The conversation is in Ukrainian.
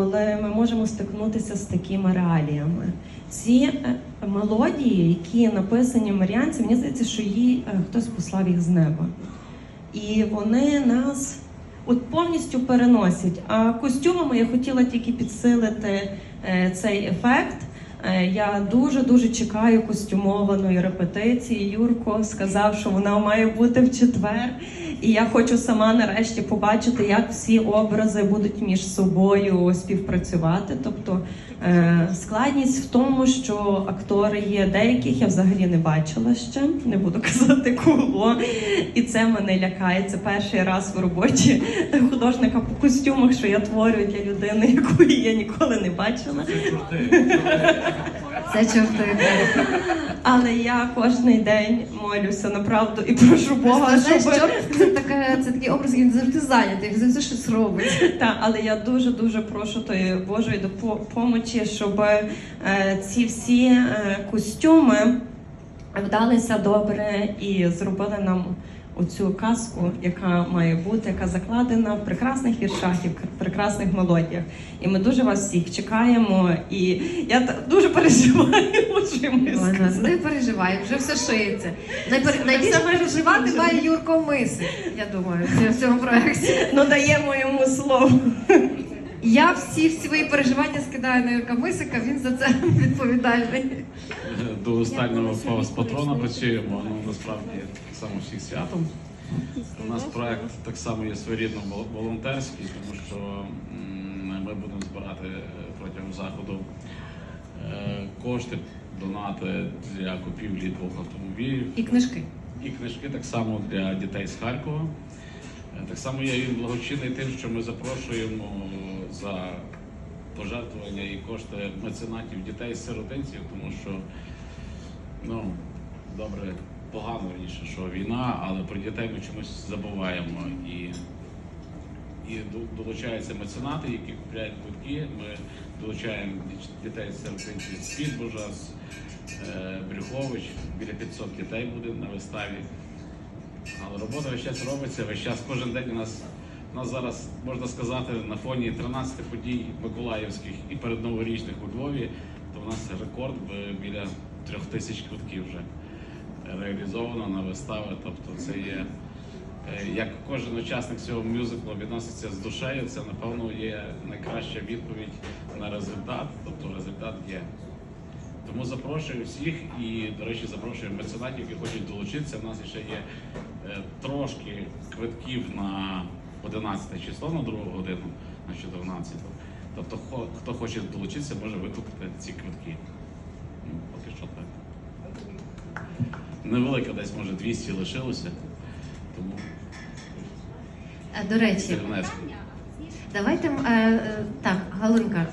Але ми можемо стикнутися з такими реаліями. Ці е, мелодії, які написані Маріанці, мені здається, що їй е, хтось послав їх з неба. І вони нас от повністю переносять. А костюмами я хотіла тільки підсилити е, цей ефект. Е, Я дуже дуже чекаю костюмованої репетиції. Юрко сказав, що вона має бути в четвер. І я хочу сама нарешті побачити, як всі образи будуть між собою співпрацювати. Тобто е, складність в тому, що актори є деяких, я взагалі не бачила ще, не буду казати кого. І це мене лякає. Це перший раз в роботі художника по костюмах, що я творю для людини, якої я ніколи не бачила. Це чорти. Але я кожен день молюся на правду і прошу Бога, Знаєш, щоб чорт це, така, це такий образ, який завжди зайнятий, він завжди щось робить. та, але я дуже дуже прошу тої Божої допомоги, щоб е, ці всі е, костюми вдалися добре і зробили нам оцю казку, яка має бути, яка закладена в прекрасних віршах і в прекрасних мелодіях. І ми дуже вас всіх чекаємо. І я дуже переживаю, що ми Ой, Не переживай, вже все шиється. Найпер... Найбільше переживати має Юрко Мисик, я думаю, в цьому проєкті. Ну даємо йому слово. Я всі свої переживання скидаю на Юрка Мисика, він за це відповідальний. До останнього з патрона працюємо, ну насправді так само всіх святом. У нас проект так само є своєрідно вол- волонтерський, тому що ми будемо збирати е, протягом заходу е, кошти, донати для купівлі двох автомобілів І книжки. і книжки так само для дітей з Харкова. Е, Так само я їм благочинний тим, що ми запрошуємо за пожертвування і кошти меценатів дітей з сиротинців, тому що ну добре, погано раніше, що війна, але про дітей ми чомусь забуваємо і. І долучаються меценати, які купляють квитки. Ми долучаємо дітей сиротинців з Підбожа, з е, Брюхович. Біля 500 дітей буде на виставі. Але робота весь час робиться, весь час кожен день у нас, нас зараз, можна сказати, на фоні 13 подій Миколаївських і передноворічних у Львові, то у нас рекорд біля трьох тисяч квитків вже реалізовано на вистави. Тобто це є, е, як кожен учасник цього мюзиклу відноситься з душею, це напевно є найкраща відповідь на результат. Тобто результат є. Тому запрошую всіх і, до речі, запрошую меценатів, які хочуть долучитися. У нас ще є е, трошки квитків на 11 число на другу годину, на 14. Тобто, хто хоче долучитися, може викупити ці квитки. Ну, поки що так. Невелика десь, може, 200 лишилося. Тому Е, До речі, питання давайте е, е, так, Галинка.